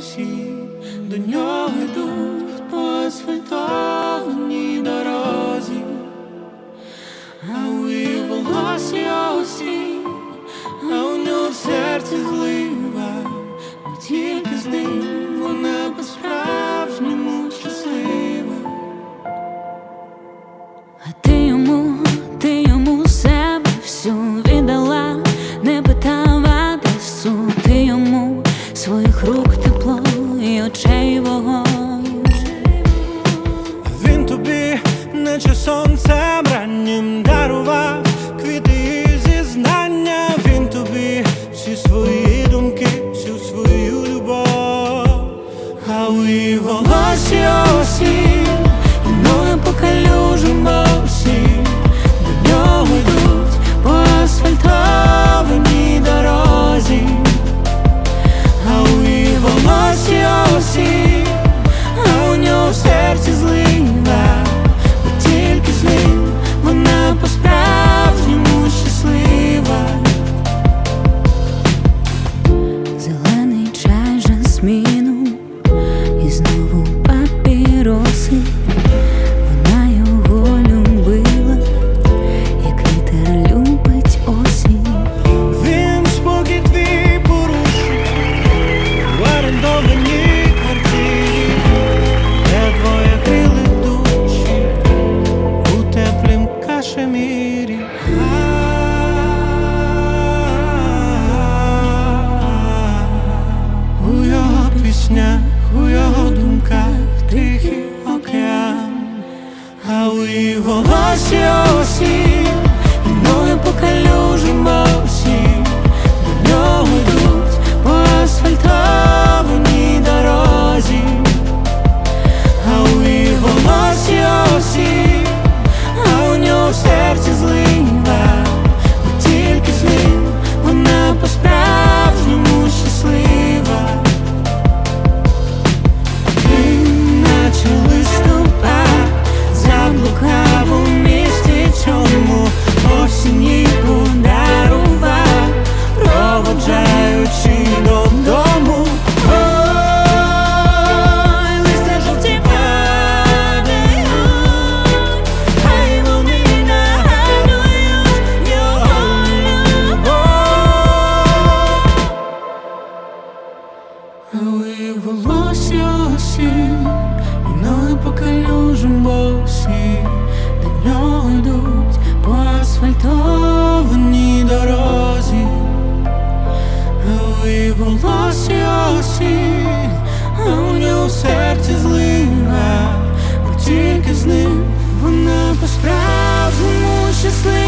всі до нього йдуть по асфальтованій дорозі, а у волосі очей вогонь. Він тобі, наче сонцем раннім дарував квіти і зізнання, він тобі всі свої думки, всю свою любов, а у волосі осінь, новим по калюжимо. Ти волосся осінь, і ноги покалюжимось. досі, і ноги по калюжам босі, до нього йдуть по асфальтованій дорозі, і волосі осі, а у нього серці злива, бо тільки з ним вона по справжньому щаслива.